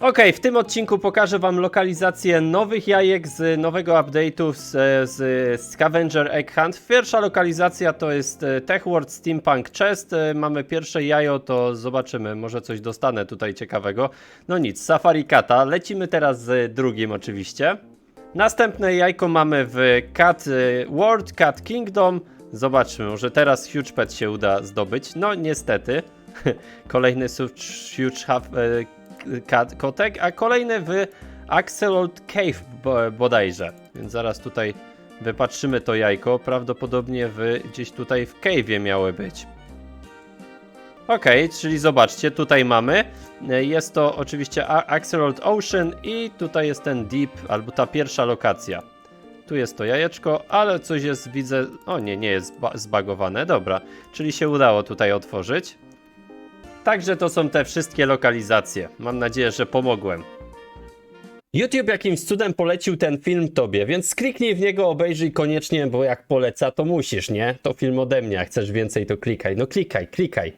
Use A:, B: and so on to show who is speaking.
A: Okej, w tym odcinku pokażę wam lokalizację nowych jajek z nowego update'u z, z Scavenger Egg Hunt. Pierwsza lokalizacja to jest e, TechWorld Steampunk Chest. E, Mamy pierwsze jajo, to zobaczymy, może coś dostanę tutaj ciekawego. No nic, Safari Kata. Lecimy teraz z drugim oczywiście. Następne jajko mamy w Cat e, World, Cat Kingdom. Zobaczmy, może teraz Huge Pet się uda zdobyć. No niestety. Kolejny Huge e, kotek, a kolejny w Axelot Cave bo, bodajże. Więc zaraz tutaj wypatrzymy to jajko. Prawdopodobnie w, gdzieś tutaj w cave'ie miały być. Okej, czyli zobaczcie, tutaj mamy. Jest to oczywiście Axelot Ocean i tutaj jest ten Deep, albo ta pierwsza lokacja. Tu jest to jajeczko, ale coś jest, widzę... O nie, nie jest zba- zbagowane, dobra. Czyli się udało tutaj otworzyć. Także to są te wszystkie lokalizacje. Mam nadzieję, że pomogłem. YouTube jakimś cudem polecił ten film tobie, więc kliknij w niego, obejrzyj koniecznie, bo jak poleca, to musisz, nie? To film ode mnie, jak chcesz więcej, to klikaj. No klikaj, klikaj.